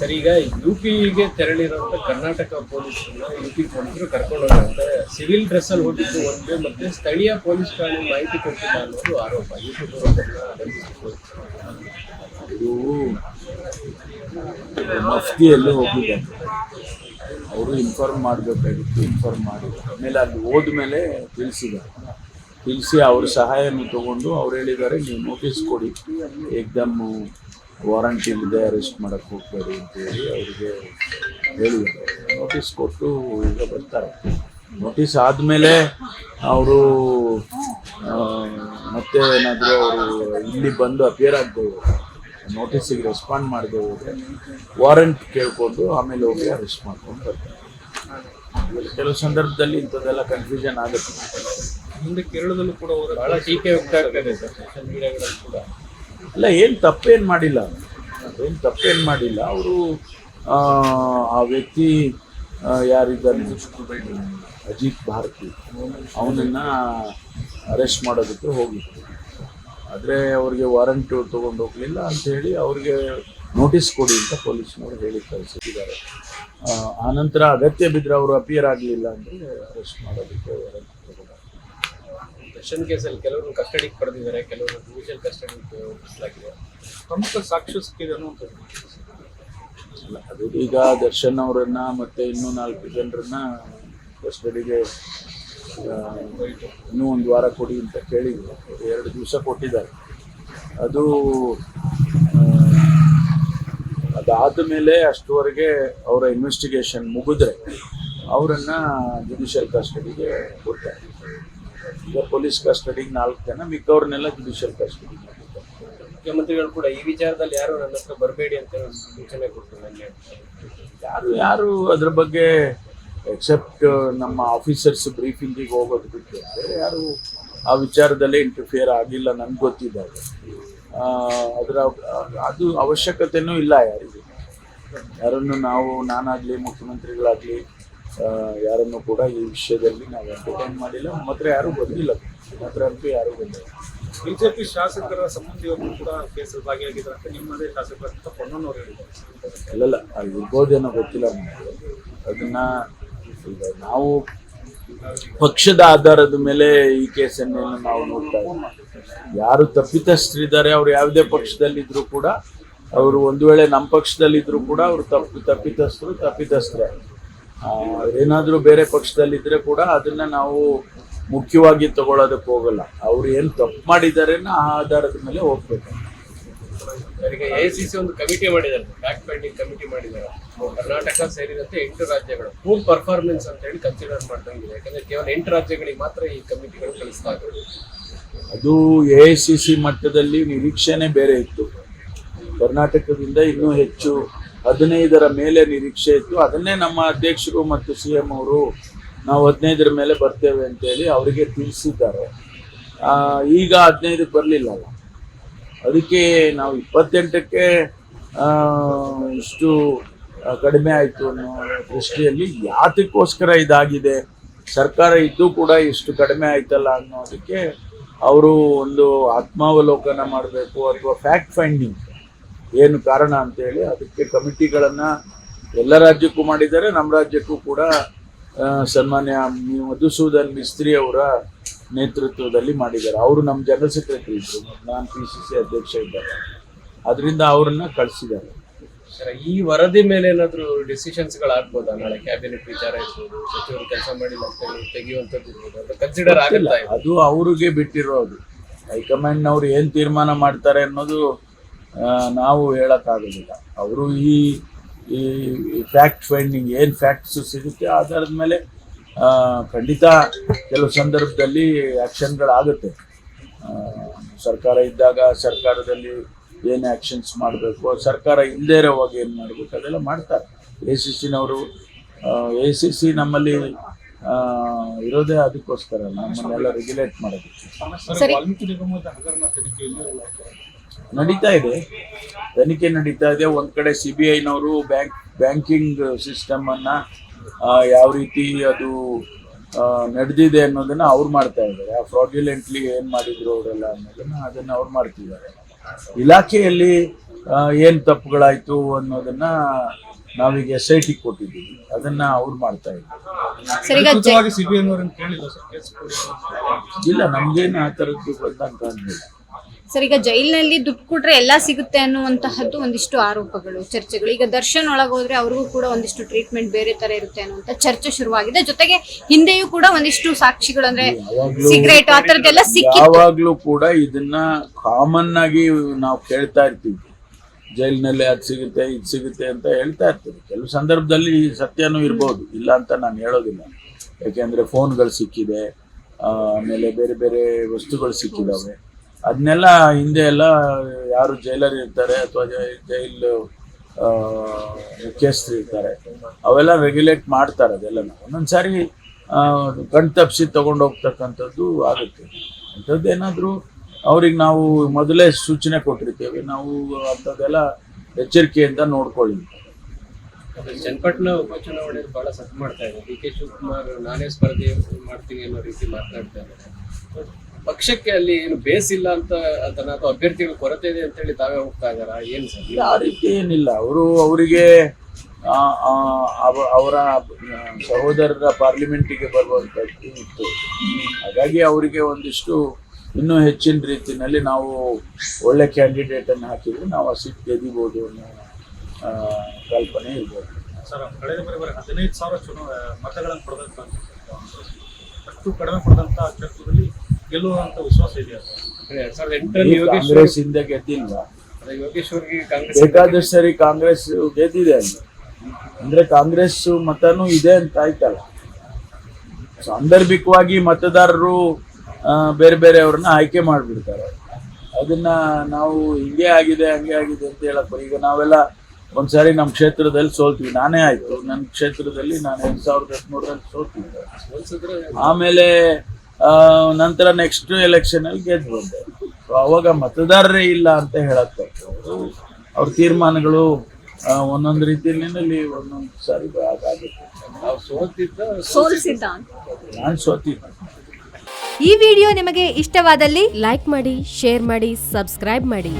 Sir, ಈಗ U ಪಿಗೆ ತೆರಳಿರುವಂತ ಕರ್ನಾಟಕ ಪೊಲೀಸರನ್ನ ಯು ಪಿ ಪೊಲೀಸರು ಕರ್ಕೊಂಡು ಹೋಗ್ತಾರೆ. ಸಿವಿಲ್ ಡ್ರೆಸ್ ಅಲ್ಲಿ ಹೋಗಿದ್ದು ಒಂದು, ಮತ್ತೆ ಸ್ಥಳೀಯ ಪೊಲೀಸ್ ಠಾಣೆ ಮಾಹಿತಿ ಕೊಟ್ಟಿಲ್ಲ ಅನ್ನೋದು ಆರೋಪ. ಯು ಹೋಗಿದ್ದಾರೆ ಅವರು ಇನ್ಫಾರ್ಮ್ ಮಾಡಬೇಕಾಗಿತ್ತು ಇನ್ಫಾರ್ಮ್ ಮಾಡಿ. ಆಮೇಲೆ ಅಲ್ಲಿ ಹೋದ್ಮೇಲೆ ತಿಳಿಸಿದ್ದಾರೆ ತಿಳಿಸಿ ಅವ್ರ ಸಹಾಯವನ್ನು ತಗೊಂಡು ಅವ್ರು ಹೇಳಿದ್ದಾರೆ, ನೀವು ನೋಟಿಸ್ ಕೊಡಿ. ಏಕ್ದಮ್ ವಾರಂಟ್ ಇಲ್ಲದೆ ಅರೆಸ್ಟ್ ಮಾಡಕ್ಕೆ ಹೋಗ್ಬೇಡಿ ಅಂತೇಳಿ ಅವರಿಗೆ ಹೇಳಿದ್ದಾರೆ. ನೋಟಿಸ್ ಕೊಟ್ಟು ಈಗ ಬರ್ತಾರೆ. ನೋಟಿಸ್ ಆದಮೇಲೆ ಅವರು ಮತ್ತೆ ಏನಾದರೂ ಅವರು ಇಲ್ಲಿ ಬಂದು ಅಪಿಯರ್ ಆಗದೆ ನೋಟಿಸಿಗೆ ರೆಸ್ಪಾಂಡ್ ಮಾಡದೆ ಹೋದರೆ ವಾರಂಟ್ ಕೇಳ್ಕೊಂಡು ಆಮೇಲೆ ಹೋಗಿ ಅರೆಸ್ಟ್ ಮಾಡ್ಕೊಂಡು ಬರ್ತಾರೆ. ಕೆಲವು ಸಂದರ್ಭದಲ್ಲಿ ಇಂಥದ್ದೆಲ್ಲ ಕನ್ಫ್ಯೂಷನ್ ಆಗುತ್ತೆ. ಮುಂದೆ ಕೇರಳದಲ್ಲೂ ಕೂಡ ಬಹಳ ಟೀಕೆ ಹೋಗ್ತಾ ಸರ್ ಸೋಷಿಯಲ್ ಮೀಡಿಯಾಗಳಲ್ಲಿ ಕೂಡ. ಅಲ್ಲ, ಏನು ತಪ್ಪೇನು ಮಾಡಿಲ್ಲ. ಏನು ತಪ್ಪೇನು ಮಾಡಿಲ್ಲ. ಅವರು, ಆ ವ್ಯಕ್ತಿ ಯಾರಿದ್ದಾನೆ ಅಜಿತ್ ಭಾರತಿ. ಅವನನ್ನು ಅರೆಸ್ಟ್ ಮಾಡೋದಕ್ಕೆ ಹೋಗಿತ್ತು ಆದರೆ ಅವ್ರಿಗೆ ವಾರಂಟ್ ತೊಗೊಂಡು ಹೋಗಲಿಲ್ಲ ಅಂತ ಹೇಳಿ ಅವ್ರಿಗೆ ನೋಟಿಸ್ ಕೊಡಿ ಅಂತ ಪೊಲೀಸ್ನವರು ಹೇಳಿ ಕಳಿಸಿದ್ದಾರೆ ಆನಂತರ ಅಗತ್ಯ ಬಿದ್ದರೆ ಅವರು ಅಪಿಯರ್ ಆಗಲಿಲ್ಲ ಅಂದರೆ ಅರೆಸ್ಟ್ ಮಾಡೋದಕ್ಕೆ ವಾರಂಟ್ ದರ್ಶನ್ ಕೇಸಲ್ಲಿ ಕೆಲವರು ಕಸ್ಟಡಿಗೆ ಪಡೆದಿದ್ದಾರೆ ಕೆಲವರು ಜುಡಿಷಿಯಲ್ ಕಸ್ಟಡಿಗೆ ಒಪ್ಪಿಸಲಾಗಿದೆ ಪ್ರಮುಖ ಸಾಕ್ಷ್ಯ ಸಿಕ್ಕಿದೆ ಅದು ಈಗ ದರ್ಶನ್ ಅವರನ್ನ ಮತ್ತೆ ಇನ್ನೂ ನಾಲ್ಕು ಜನರನ್ನ ಕಸ್ಟಡಿಗೆ ಇನ್ನೂ ಒಂದು ವಾರ ಕೊಡಿ ಅಂತ ಕೇಳಿದ್ರು ಎರಡು ದಿವಸ ಕೊಟ್ಟಿದ್ದಾರೆ. ಅದು ಅದಾದ ಮೇಲೆ ಅಷ್ಟುವರೆಗೆ ಅವರ ಇನ್ವೆಸ್ಟಿಗೇಷನ್ ಮುಗಿದ್ರೆ ಅವರನ್ನು ಜುಡಿಷಿಯಲ್ ಕಸ್ಟಡಿಗೆ ಕೊಡ್ತಾರೆ. ಈಗ ಪೊಲೀಸ್ ಕಸ್ಟಡಿಗೆ ನಾಲ್ಕು ಜನ ಮಿಕ್ಕವ್ರನ್ನೆಲ್ಲ ಜುಡಿಷಿಯಲ್ ಕಸ್ಟಡಿ ಮುಖ್ಯಮಂತ್ರಿಗಳು ಕೂಡ ಈ ವಿಚಾರದಲ್ಲಿ ಯಾರು ನನ್ನ ಹತ್ರ ಬರಬೇಡಿ ಅಂತ ಸೂಚನೆ ಕೊಟ್ಟರು ನನಗೆ ಯಾರು ಯಾರು ಅದ್ರ ಬಗ್ಗೆ ಎಕ್ಸೆಪ್ಟ್ ನಮ್ಮ ಆಫೀಸರ್ಸ್ ಬ್ರೀಫಿಂಗಿಗೆ ಹೋಗೋದು ಬಿಟ್ಟು ಬೇರೆ ಯಾರು ಆ ವಿಚಾರದಲ್ಲೇ ಇಂಟರ್ಫಿಯರ್ ಆಗಿಲ್ಲ ನನ್ಗೆ ಗೊತ್ತಿದ್ದಾಗ. ಅದರ ಅದು ಅವಶ್ಯಕತೆನೂ ಇಲ್ಲ ಯಾರಿಗೂ. ಯಾರನ್ನು ನಾವು ನಾನಾಗಲಿ ಮುಖ್ಯಮಂತ್ರಿಗಳಾಗಲಿ ಯಾರನ್ನು ಕೂಡ ಈ ವಿಷಯದಲ್ಲಿ ನಾವು ಎಂಟರ್ಟೈನ್ ಮಾಡಿಲ್ಲ. ನಮ್ಮ ಹತ್ರ ಯಾರೂ ಬಂದಿಲ್ಲ. ನಮ್ಮ ಹತ್ರ ಅಂತೂ ಯಾರೂ ಬಂದಿಲ್ಲ. ಬಿಜೆಪಿ ಶಾಸಕರ ಸಂಬಂಧಿಯವರು ಕೂಡ ಕೇಸಲ್ಲಿ ಭಾಗಿಯಾಗಿದ್ದಾರೆ ಅಂತ ನಿಮ್ಮದೇ ಶಾಸಕರಂತ ಪೊನ್ನನವರು ಹೇಳಿದ್ದಾರೆ. ಅಲ್ಲಲ್ಲ ಅಲ್ಲಿ ಇರ್ಬೋದೇನೋ ಗೊತ್ತಿಲ್ಲ ನಮಗೆ. ಅದನ್ನ ಈಗ ನಾವು ಪಕ್ಷದ ಆಧಾರದ ಮೇಲೆ ಈ ಕೇಸನ್ನು ನಾವು ನೋಡ್ತಾ ಇದ್ದೀವಿ. ಯಾರು ತಪ್ಪಿತಸ್ಥರಿದ್ದಾರೆ ಅವ್ರು ಯಾವುದೇ ಪಕ್ಷದಲ್ಲಿದ್ದರೂ ಕೂಡ ಅವರು ಒಂದು ವೇಳೆ ನಮ್ಮ ಪಕ್ಷದಲ್ಲಿದ್ದರೂ ಕೂಡ ಅವರು ತಪ್ಪು ತಪ್ಪಿತಸ್ಥರು ತಪ್ಪಿತಸ್ಥರೇ. ಏನಾದರೂ ಬೇರೆ ಪಕ್ಷದಲ್ಲಿದ್ದರೆ ಕೂಡ ಅದನ್ನ ನಾವು ಮುಖ್ಯವಾಗಿ ತಗೊಳ್ಳೋದಕ್ಕೆ ಹೋಗಲ್ಲ. ಅವ್ರು ಏನು ತಪ್ಪು ಮಾಡಿದ್ದಾರೆ ಆ ಆಧಾರದ ಮೇಲೆ ಹೋಗ್ಬೇಕು. ಈಗ ಎ ಸಿ ಸಿ ಒಂದು ಕಮಿಟಿ ಮಾಡಿದ್ದಾರೆ. ಬ್ಯಾಕ್ ಫೈಂಡಿಂಗ್ ಕಮಿಟಿ ಮಾಡಿದ್ದಾರೆ. ಕರ್ನಾಟಕ ಸೇರಿದಂತೆ ಎಂಟು ರಾಜ್ಯಗಳು. ಫುಲ್ ಪರ್ಫಾರ್ಮೆನ್ಸ್ ಅಂತ ಹೇಳಿ ಕನ್ಸಿಡರ್ ಮಾಡ್ದಂಗಿದೆ. ಯಾಕಂದ್ರೆ ಕೇವಲ ಎಂಟು ರಾಜ್ಯಗಳಿಗೆ ಮಾತ್ರ ಈ ಕಮಿಟಿಗಳು ಕಳಿಸ್ತಾ ಇದ್ದಾರೆ ಅದು ಎ ಸಿ ಸಿ ಮಟ್ಟದಲ್ಲಿ ನಿರೀಕ್ಷೆನೇ ಬೇರೆ ಇತ್ತು. ಕರ್ನಾಟಕದಿಂದ ಇನ್ನೂ ಹೆಚ್ಚು ಹದಿನೈದರ ಮೇಲೆ ನಿರೀಕ್ಷೆ ಇತ್ತು. ಅದನ್ನೇ ನಮ್ಮ ಅಧ್ಯಕ್ಷರು ಮತ್ತು ಸಿ ಎಂ ಅವರು ನಾವು ಹದಿನೈದರ ಮೇಲೆ ಬರ್ತೇವೆ ಅಂತೇಳಿ ಅವರಿಗೆ ತಿಳಿಸಿದ್ದಾರೆ. ಈಗ ಹದಿನೈದಕ್ಕೆ ಬರಲಿಲ್ಲಲ್ಲ. ಅದಕ್ಕೆ ನಾವು ಇಪ್ಪತ್ತೆಂಟಕ್ಕೆ ಇಷ್ಟು ಕಡಿಮೆ ಆಯಿತು ಅನ್ನೋ ದೃಷ್ಟಿಯಲ್ಲಿ ಯಾತಕ್ಕೋಸ್ಕರ ಇದಾಗಿದೆ, ಸರ್ಕಾರ ಇದ್ದು ಕೂಡ ಇಷ್ಟು ಕಡಿಮೆ ಆಯ್ತಲ್ಲ ಅನ್ನೋದಕ್ಕೆ ಅವರು ಒಂದು ಆತ್ಮಾವಲೋಕನ ಮಾಡಬೇಕು ಅಥವಾ ಫ್ಯಾಕ್ಟ್ ಫೈಂಡಿಂಗ್ ಏನು ಕಾರಣ ಅಂತೇಳಿ ಅದಕ್ಕೆ ಕಮಿಟಿಗಳನ್ನು ಎಲ್ಲ ರಾಜ್ಯಕ್ಕೂ ಮಾಡಿದ್ದಾರೆ. ನಮ್ಮ ರಾಜ್ಯಕ್ಕೂ ಕೂಡ ಸನ್ಮಾನ್ಯ ಮಧುಸೂದನ್ ಮಿಸ್ತ್ರಿ ಅವರ ನೇತೃತ್ವದಲ್ಲಿ ಮಾಡಿದ್ದಾರೆ. ಅವರು ನಮ್ಮ ಜನರಲ್ ಸೆಕ್ರೆಟರಿ ಇದ್ರು. ನಾನು ಪಿ ಸಿ ಸಿ ಅಧ್ಯಕ್ಷ ಇದ್ದಾರೆ ಅದರಿಂದ ಅವರನ್ನ ಕಳಿಸಿದ್ದಾರೆ. ಈ ವರದಿ ಮೇಲೆ ಏನಾದರೂ ಡಿಸಿಷನ್ಸ್ ಗಳಾಗ್ಬೋದಾ ನಾಳೆ ಕ್ಯಾಬಿನೆಟ್ ವಿಚಾರ ಇರ್ಬೋದು ಸಚಿವರು ಕೆಲಸ ಮಾಡಿಲ್ಲ ಅಂತ ಹೇಳಿ ತೆಗೆಯುವಂಥದ್ದು ಇರ್ಬೋದು ಅಂತ ಕನ್ಸಿಡರ್ ಇದು? ಅದು ಅವರಿಗೆ ಬಿಟ್ಟಿರೋದು. ಹೈಕಮಾಂಡ್ನವ್ರು ಏನು ತೀರ್ಮಾನ ಮಾಡ್ತಾರೆ ಅನ್ನೋದು ನಾವು ಹೇಳೋಕ್ಕಾಗೋದಿಲ್ಲ. ಅವರು ಈ ಈ ಫ್ಯಾಕ್ಟ್ ಫೈಂಡಿಂಗ್ ಏನು ಫ್ಯಾಕ್ಟ್ಸ್ ಸಿಗುತ್ತೆ ಆಧಾರದ ಮೇಲೆ ಆ, ಖಂಡಿತ ಕೆಲವು ಸಂದರ್ಭದಲ್ಲಿ ಆ್ಯಕ್ಷನ್ಗಳಾಗುತ್ತೆ ಸರ್ಕಾರ ಇದ್ದಾಗ ಸರ್ಕಾರದಲ್ಲಿ ಏನು ಆ್ಯಕ್ಷನ್ಸ್ ಮಾಡಬೇಕು ಸರ್ಕಾರ ಇಲ್ಲದೇ ಇರೋವಾಗ ಏನು ಮಾಡಬೇಕು ಅದೆಲ್ಲ ಮಾಡ್ತಾರೆ. ಎ ಸಿ ಸಿನವರು ಎ ಸಿ ಸಿ ನಮ್ಮಲ್ಲಿ ಇರೋದೇ ಅದಕ್ಕೋಸ್ಕರ ನಮ್ಮನ್ನೆಲ್ಲ ರೆಗ್ಯುಲೇಟ್ ಮಾಡೋದಕ್ಕೆ. ನಡೀತಾ ಇದೆ. ತನಿಖೆ ನಡೀತಾ ಇದೆ. ಒಂದ್ ಕಡೆ ಸಿ ಬಿ ಐನವರು ಬ್ಯಾಂಕ್ ಬ್ಯಾಂಕಿಂಗ್ ಸಿಸ್ಟಮ್ ಅನ್ನ ಆ, ಯಾವ ರೀತಿ ಅದು ನಡೆದಿದೆ ಅನ್ನೋದನ್ನ ಅವ್ರು ಮಾಡ್ತಾ ಇದ್ದಾರೆ. ಆ ಫ್ರಾಡ್ಯುಲೆಂಟ್ಲಿ ಏನ್ ಮಾಡಿದ್ರು ಅವರೆಲ್ಲ ಅನ್ನೋದನ್ನ ಅದನ್ನ ಅವ್ರು ಮಾಡ್ತಿದ್ದಾರೆ. ಇಲಾಖೆಯಲ್ಲಿ ಏನು ತಪ್ಪುಗಳಾಯಿತು ಅನ್ನೋದನ್ನ ನಾವೀಗ ಎಸ್ ಐ ಟಿ ಕೊಟ್ಟಿದ್ದೀವಿ. ಅದನ್ನ ಅವ್ರು ಮಾಡ್ತಾ ಇದ್ದಾರೆ. ಇಲ್ಲ ನಮ್ಗೇನು ಆ ಥರದ್ದು ಬಂದಂಗೆ ಕಾಣಲಿಲ್ಲ. ಸರ್ ಈಗ ಜೈಲಿನಲ್ಲಿ ದುಡ್ಡು ಕೊಟ್ರೆ ಎಲ್ಲ ಸಿಗುತ್ತೆ ಅನ್ನುವಂತಹದ್ದು ಒಂದಿಷ್ಟು ಆರೋಪಗಳು ಚರ್ಚೆಗಳು. ಈಗ ದರ್ಶನ್ ಒಳಗೋದ್ರೆ ಅವ್ರಿಗೂ ಕೂಡ ಒಂದಿಷ್ಟು ಟ್ರೀಟ್ಮೆಂಟ್ ಬೇರೆ ತರ ಇರುತ್ತೆ ಅನ್ನುವಂತ ಚರ್ಚೆ ಶುರುವಾಗಿದೆ. ಜೊತೆಗೆ ಹಿಂದೆಯೂ ಕೂಡ ಒಂದಿಷ್ಟು ಸಾಕ್ಷಿಗಳು ಅಂದ್ರೆ ಸಿಗರೇಟ್ ಆ ತರದ್ದೆಲ್ಲ ಯಾವಾಗ್ಲೂ ಕೂಡ ಇದನ್ನ ಕಾಮನ್ ಆಗಿ ನಾವು ಕೇಳ್ತಾ ಇರ್ತೀವಿ. ಜೈಲಿನಲ್ಲಿ ಅದು ಸಿಗುತ್ತೆ ಇದು ಸಿಗುತ್ತೆ ಅಂತ ಹೇಳ್ತಾ ಇರ್ತೀವಿ. ಕೆಲವು ಸಂದರ್ಭದಲ್ಲಿ ಸತ್ಯನೂ ಇರ್ಬೋದು. ಇಲ್ಲ ಅಂತ ನಾನು ಹೇಳೋದಿಲ್ಲ. ಯಾಕೆಂದ್ರೆ ಫೋನ್ಗಳು ಸಿಕ್ಕಿದೆ ಆಮೇಲೆ ಬೇರೆ ಬೇರೆ ವಸ್ತುಗಳು ಸಿಕ್ಕಿದಾವೆ. ಅದನ್ನೆಲ್ಲ ಹಿಂದೆ ಎಲ್ಲ ಯಾರು ಜೈಲರ್ ಇರ್ತಾರೆ ಅಥವಾ ಜೈಲ್ ಮುಖ್ಯಸ್ಥರು ಇರ್ತಾರೆ, ಅವೆಲ್ಲ ರೆಗ್ಯುಲೇಟ್ ಮಾಡ್ತಾರೆ ಅದೆಲ್ಲ ಒಂದೊಂದ್ಸಾರಿ ಕಣ್ ತಪ್ಪಿಸಿ ತಗೊಂಡು ಹೋಗ್ತಕ್ಕಂಥದ್ದು ಆಗುತ್ತೆ. ಅಂಥದ್ದೇನಾದರೂ ಅವ್ರಿಗೆ ನಾವು ಮೊದಲೇ ಸೂಚನೆ ಕೊಟ್ಟಿರ್ತೇವೆ. ನಾವು ಅಂಥದ್ದೆಲ್ಲ ಎಚ್ಚರಿಕೆಯಿಂದ ನೋಡ್ಕೊಳ್ಳಿ ಚನ್ನಪಟ್ಟಣ ಉಪಚುನಾವಣೆ ಬಹಳ ಸತ್ ಮಾಡ್ತಾ ಇದ್ದಾರೆ ಡಿ ಕೆ ಶಿವಕುಮಾರ್ ನಾನೇ ಸ್ಪರ್ಧೆ ಮಾಡ್ತೀನಿ ಅನ್ನೋ ರೀತಿ ಮಾತನಾಡ್ತಾ ಇದ್ದಾರೆ. ಪಕ್ಷಕ್ಕೆ ಅಲ್ಲಿ ಏನು ಬೇಸ್ ಇಲ್ಲ ಅಂತ ಅದರ ಅಥವಾ ಅಭ್ಯರ್ಥಿಗಳ ಕೊರತೆ ಇದೆ ಅಂತ ಹೇಳಿ ತಾವೇ ಹೋಗ್ತಾ ಇದಾರ ಏನ್ ಸರ್? ಇಲ್ಲ, ಆ ರೀತಿ ಏನಿಲ್ಲ. ಅವರು ಅವರಿಗೆ ಅವರ ಸಹೋದರರ ಪಾರ್ಲಿಮೆಂಟಿಗೆ ಬರುವಂತದ್ದು ಇತ್ತು. ಹಾಗಾಗಿ ಅವರಿಗೆ ಒಂದಿಷ್ಟು ಇನ್ನೂ ಹೆಚ್ಚಿನ ರೀತಿಯಲ್ಲಿ ನಾವು ಒಳ್ಳೆ ಕ್ಯಾಂಡಿಡೇಟ್ ಅನ್ನು ಹಾಕಿದ್ರೆ ನಾವು ಆ ಸೀಟ್ ಗೆದಿಬೋದು ಅನ್ನೋ ಕಲ್ಪನೆ ಇರ್ಬೋದು. ಸರ್ ಕಳೆದ ಬಾರಿ ಬರೀ ಹದಿನೈದು ಸಾವಿರ ಚುನಾವ ಮತಗಳನ್ನು ಪಡೆದಂತ ಅಷ್ಟು ಕಡಿಮೆ ಪಡೆದಂತ ಕ್ಷೇತ್ರದಲ್ಲಿ ಗೆಲ್ಲುವಂತ ವಿಶ್ವಾಸ ಇದೆಯಾ ಸರ್ ಅಂದ್ರೆ ಎರಡ್ ಸಾವಿರದ ಎಂಟರಲ್ಲಿ ಯೋಗೇಶ್ವರ್ ಕಾಂಗ್ರೆಸ್ ಇಂದ ಯೋಗೇಶ್ವರ್ಗೆ ಕಾಂಗ್ರೆಸ್ ಬೇಕಾದಷ್ಟು ಸರಿ ಕಾಂಗ್ರೆಸ್ ಗೆದ್ದಿದೆ ಅಂತ ಅಂದ್ರೆ ಕಾಂಗ್ರೆಸ್ ಮತನೂ ಇದೆ ಅಂತ ಆಯ್ತಲ್ಲ. ಸಾಂದರ್ಭಿಕವಾಗಿ ಮತದಾರರು ಆ, ಬೇರೆ ಬೇರೆಯವ್ರನ್ನ ಆಯ್ಕೆ ಮಾಡಿಬಿಡ್ತಾರೆ. ಅದನ್ನ ನಾವು ಹಿಂಗೆ ಆಗಿದೆ ಹಂಗೆ ಆಗಿದೆ ಅಂತ ಹೇಳಕ್ ಈಗ ನಾವೆಲ್ಲ ಒಂದ್ಸಾರಿ ನಮ್ಮ ಕ್ಷೇತ್ರದಲ್ಲಿ ಸೋಲ್ತೀವಿ. ನಾನೇ ಆಯ್ತು. ನನ್ನ ಕ್ಷೇತ್ರದಲ್ಲಿ ನಾನು ಎರಡ್ ಸಾವಿರದ ಹದಿಮೂರರಲ್ಲಿ ಸೋಲ್ತೀನಿ. ಆಮೇಲೆ ನಂತರ ನೆಕ್ಸ್ಟ್ ಎಲೆಕ್ಷನಲ್ಲಿ ಗೆದ್ದು ಬಂದೆ So ಅವಾಗ ಮತದಾರರೇ ಇಲ್ಲ ಅಂತ ಹೇಳಕ್ಕೆ ಅವರು ತೀರ್ಮಾನಗಳು ಒಂದೊಂದು ರೀತಿಯಲ್ಲಿ ಒಂದೊಂದು ಸಾರಿ ಆಗುತ್ತೆ ನಾವು ಸೋತಿದ್ದ ಸೋಲಿಸಿದ್ದ. ನಾನು ಸೋತಿದ್ದೆ. ಈ ವಿಡಿಯೋ ನಿಮಗೆ ಇಷ್ಟವಾದಲ್ಲಿ ಲೈಕ್ ಮಾಡಿ ಶೇರ್ ಮಾಡಿ ಸಬ್ಸ್ಕ್ರೈಬ್ ಮಾಡಿ.